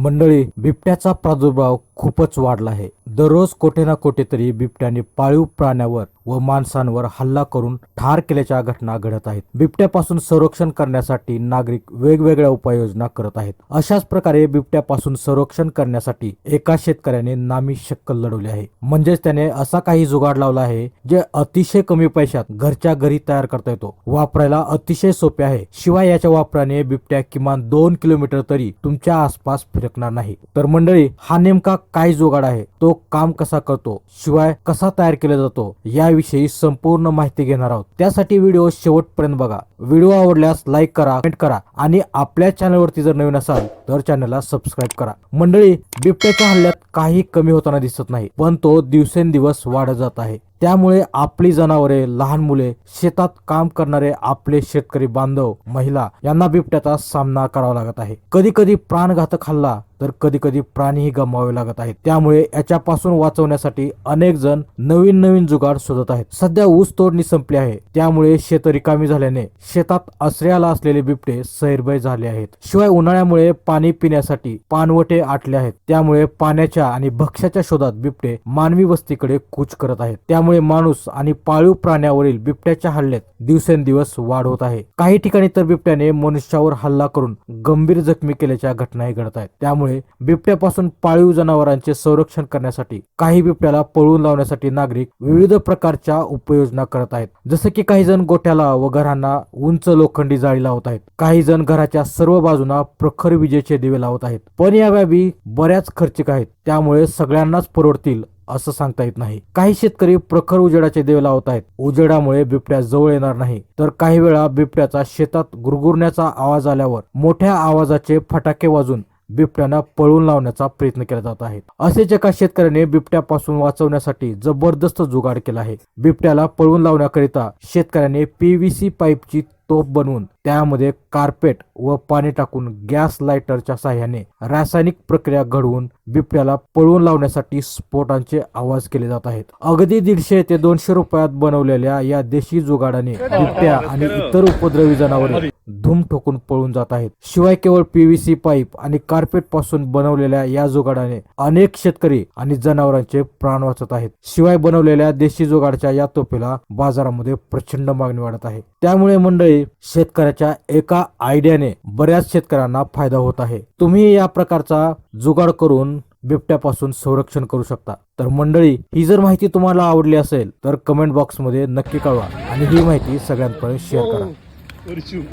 मंडळी बिबट्याचा प्रादुर्भाव खूपच वाढला आहे. दररोज कोठे ना कोठे तरी बिबट्याने पाळीव प्राण्यावर व माणसांवर हल्ला करून ठार केल्याच्या घटना घडत आहेत. बिबट्यापासून संरक्षण करण्यासाठी नागरिक वेगवेगळ्या उपाययोजना करत आहेत. अशाच प्रकारे बिबट्यापासून संरक्षण करण्यासाठी एका शेतकऱ्याने नामी शक्कल लढवली आहे. म्हणजेच त्याने असा काही जुगाड लावला आहे जे अतिशय कमी पैशात घरच्या घरी तयार करता येतो. वापरायला अतिशय सोपे आहे. शिवाय याच्या वापराने बिबट्या किमान दोन किलोमीटर तरी तुमच्या आसपास फिरकणार नाही. तर मंडळी हा नेमका काय जुगाड आहे? तो काम कसा करतो? शिवाय कसा तयार केला जातो? या याविषयी संपूर्ण माहिती घेणार आहोत. त्यासाठी व्हिडिओ शेवटपर्यंत बघा. व्हिडिओ आवडल्यास लाईक करा कमेंट करा आणि आपल्या चॅनलवरती जर नवीन असाल तर चॅनलला सबस्क्राईब करा. मंडळी बिबट्याच्या हल्ल्यात काही कमी होताना दिसत नाही पण तो दिवसेंदिवस वाढत जात आहे. त्यामुळे आपली जनावरे लहान मुले शेतात काम करणारे आपले शेतकरी बांधव महिला यांना बिबट्याचा सामना करावा लागत आहे. कधी कधी प्राणघातक हल्ला तर कधी कधी प्राणीही गमवावे लागत आहेत. त्यामुळे याच्यापासून वाचवण्यासाठी अनेक जण नवीन नवीन जुगाड शोधत आहेत. सध्या ऊस तोडणी संपली आहे. त्यामुळे शेत रिकामी झाल्याने शेतात आश्रयाला असलेले बिबटे सैरभय झाले आहेत. शिवाय उन्हाळ्यामुळे पाणी पिण्यासाठी पानवटे आटले आहेत. त्यामुळे पाण्याच्या आणि भक्ष्याच्या शोधात बिबटे मानवी वस्तीकडे कूच करत आहेत. त्यामुळे माणूस आणि पाळीव प्राण्यावरील बिबट्याच्या हल्ल्यात दिवसेंदिवस वाढ होत आहे. काही ठिकाणी तर बिबट्याने मनुष्यावर हल्ला करून गंभीर जखमी केल्याच्या घटनाही घडत आहेत. त्यामुळे बिबट्यापासून पाळीव जनावरांचे संरक्षण करण्यासाठी काही बिबट्याला पळवून लावण्यासाठी नागरिक विविध प्रकारच्या उपाययोजना करत आहेत. जसे की काही जण गोठ्याला व घरांना उंच लोखंडी जाळी लावत आहेत. काही जण घराच्या सर्व बाजूंना प्रखर विजेचे दिवे लावत आहेत. पण या बाबी बऱ्याच खर्चिक आहेत. त्यामुळे सगळ्यांनाच परवडतील असं सांगता येत नाही. काही शेतकरी प्रखर उजेडाचे देव लावत आहेत. उजेडामुळे बिबट्या जवळ येणार नाही. तर काही वेळा बिबट्याचा शेतात गुरगुरण्याचा आवाज आल्यावर मोठ्या आवाजाचे फटाके वाजून बिबट्यांना पळून लावण्याचा प्रयत्न केला जात आहे. असेच एका शेतकऱ्याने बिबट्यापासून वाचवण्यासाठी जबरदस्त जुगाड केला आहे. बिबट्याला पळून लावण्याकरिता शेतकऱ्याने पीव्हीसी पाईपची तोफ बनवून त्यामध्ये कार्पेट व पाणी टाकून गॅस लायटरच्या साह्याने रासायनिक प्रक्रिया घडवून बिबट्याला पळवून लावण्यासाठी स्फोटांचे आवाज केले जात आहेत. अगदी दीडशे ते दोनशे रुपयात बनवलेल्या या देशी जुगाडाने बिबट्या आणि इतर उपद्रवी जनावरे धूम ठोकून पळून जात आहेत. शिवाय केवळ पीव्हीसी पाईप आणि कार्पेटपासून बनवलेल्या या जुगाडाने अनेक शेतकरी आणि जनावरांचे प्राण वाचत आहेत. शिवाय बनवलेल्या देशी जुगाडच्या या तोफेला बाजारामध्ये प्रचंड मागणी वाढत आहे. त्यामुळे मंडळी शेतकऱ्याच्या एका आयडियाने बऱ्याच शेतकऱ्यांना फायदा होत आहे. तुम्ही या प्रकारचा जुगाड करून बिबट्यापासून संरक्षण करू शकता. तर मंडळी ही जर माहिती तुम्हाला आवडली असेल तर कमेंट बॉक्समध्ये नक्की कळवा आणि ही माहिती सगळ्यांपर्यंत शेअर करा. Oh,